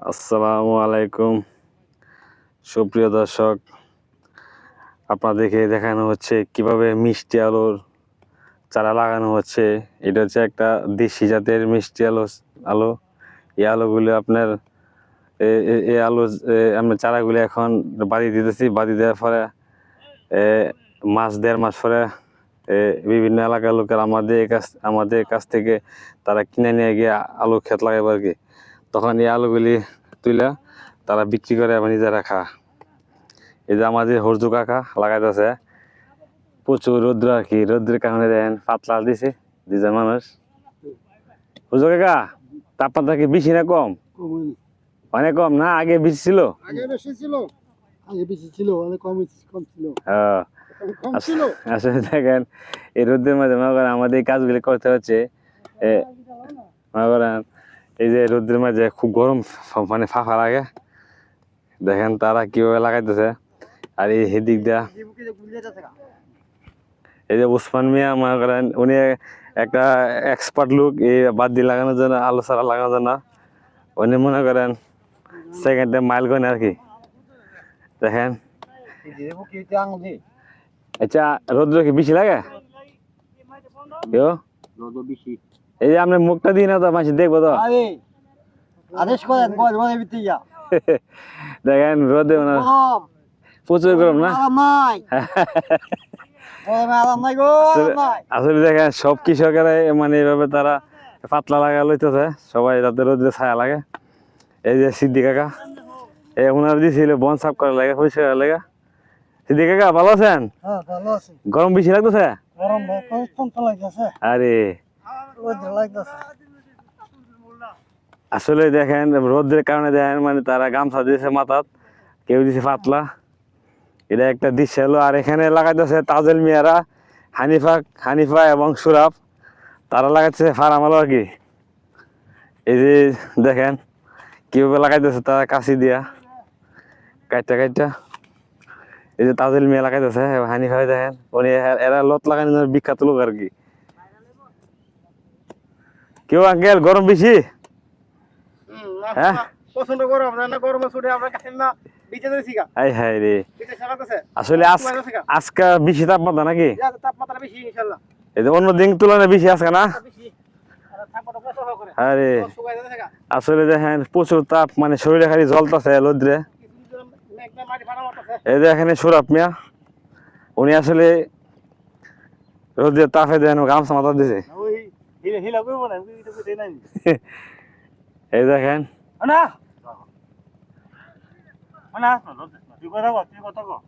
আসসালামু আলাইকুম। সুপ্রিয় দর্শক, আপনাদেরকে দেখানো হচ্ছে কীভাবে মিষ্টি আলুর চারা লাগানো হচ্ছে। এটা হচ্ছে একটা দেশি জাতের মিষ্টি আলু আলু। এই আলুগুলি আপনার এই আলু আমরা চারাগুলি এখন বাদি দিতেছি। বাদি দেওয়ার পরে মাস, দেড় মাস পরে বিভিন্ন এলাকার লোকের আমাদের কাছ আমাদের কাছ থেকে তারা কিনে নিয়ে গিয়ে আলু ক্ষেত লাগাবে আর কি। তখন এই আলুগুলি তুলে তারা বিক্রি করে আবার নিজেরা খা এই যে আমাদের হরজু কাকা লাগাইতেছে প্রচুর রৌদ্র আর কি রৌদ্রের কারণে দেন পাতলা দিছে দুজন মানুষ। হরজু কাকা তাপমাত্রা কি বেশি না কম? অনেক কম না? আগে বেশি ছিল? আগে বেশি ছিল। আগে বেশি ছিল অনেক কম ছিল। হ্যাঁ আসলে দেখেন এই রোদের মাঝে মনে করেন আমাদের এই কাজগুলি করতে হচ্ছে মনে করেন এই যে রোদের মাঝে খুব গরম মানে ফাঁকা লাগে। দেখেন তারা কীভাবে লাগাইতেছে। আর এই হেদিক দিয়া এই যে উসমান মিয়া, মনে করেন, উনি একটা এক্সপার্ট লোক এই বাদ দিয়ে লাগানোর জন্য আলু সারা লাগানোর জন্য। উনি মনে করেন সেকেন্ডে মাইল করেন আর কি। দেখেন। আচ্ছা রোদ্র কি বেশি লাগে? এই যে আপনার মুখটা দিই না তো মাসি দেখব তো? আদেশ করেন যা দেখেন রোদে কম প্রচুর গরম না? আসলে দেখেন সব কৃষকেরা মানে এইভাবে তারা পাতলা লাগা লইতেছে। সবাই যাতে রোদে ছায়া লাগে। এই যে সিদ্ধি কাকা এই ওনার দিয়েছিল বন সাফ করার লাগে পরিষ্কার করার লাগে। সিদ্ধি কাকা ভালো আছেন? হ্যাঁ গরম বেশি লাগতেছে। আরে আসলে দেখেন রোদের কারণে দেখেন মানে তারা গামছা দিয়েছে মাথাত কেউ দিছে পাতলা। এটা একটা দৃশ্য হলো। আর এখানে লাগাইতেছে তাজেল মিয়ারা, হানিফা হানিফা এবং সুরাফ। তারা লাগাইছে ফারামালো আর কি। এই যে দেখেন, কীভাবে লাগাইতেছে তারা কাশি দিয়া। কাইটা কাইটা এই যে তাজেল মিয়া লাগাইতেছে হানিফা দেখেন, উনি এরা লত লাগানোর বিখ্যাত লোক আর কি। কেউ আঙ্কেল গরম বেশি? হ্যাঁ? পছন্দ গরম না গরমে ছুটে আমরা না বিচে হাই হাই রে। আসলে আজ আজকে বেশি তাপমাত্রা নাকি? তাপমাত্রা বেশি ইনশাআল্লাহ এই অন্য দিন তুলনায় বেশি আজকে না? আর আসলে দেখেন প্রচুর তাপ মানে শরীরে খালি ফাটা মারতেছে। এই যে এখানে সুরাপ মিয়া উনি আসলে রোদ্রে তাপে দেন গামছা মাথা দিছে। হিলা করব না এটা কই দেই নাই এই দেখেন না না তুই কথা কর তুই কথা কর